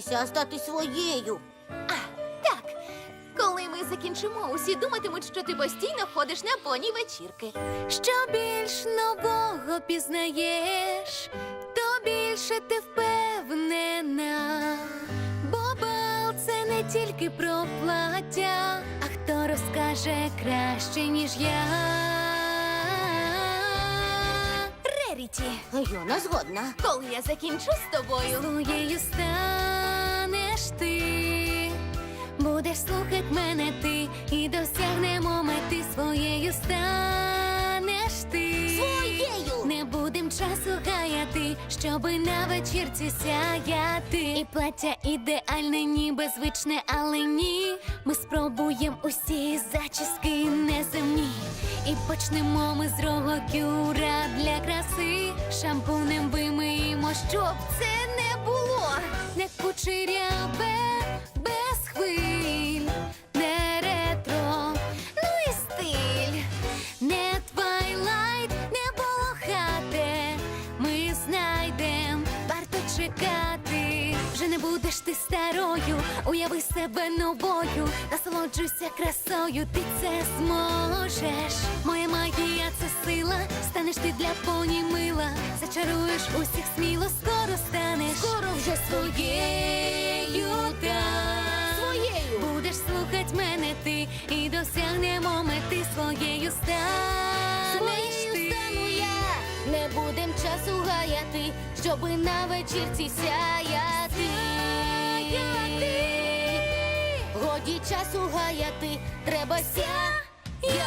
Ся стати своєю. Так, коли ми закінчимо, усі думатимуть, що ти постійно ходиш на поні вечірки. Що більш нового пізнаєш, то більше ти впевнена. Бо бал це не тільки про плаття, а хто розкаже краще, ніж я. Реріті, не згодна. коли я закінчу з тобою, своєю Будеш слухать мене ти і досягнемо мети своєю станеш ти. Своєю! Не будем часу гаяти, щоби на вечірці сяяти. І плаття ідеальне, ніби звичне, але ні. Ми спробуємо усі зачіски неземні. І почнемо ми з рогокюра для краси. Шампунем вимиємо, щоб це не було. Не кучеряве, чекати. Вже не будеш ти старою, уяви себе новою, насолоджуйся красою, ти це зможеш. Моя магія це сила, станеш ти для поні мила, зачаруєш усіх сміло, скоро станеш. Скоро вже своєю щоби на вечірці сяяти. Годі часу гаяти, треба сяяти.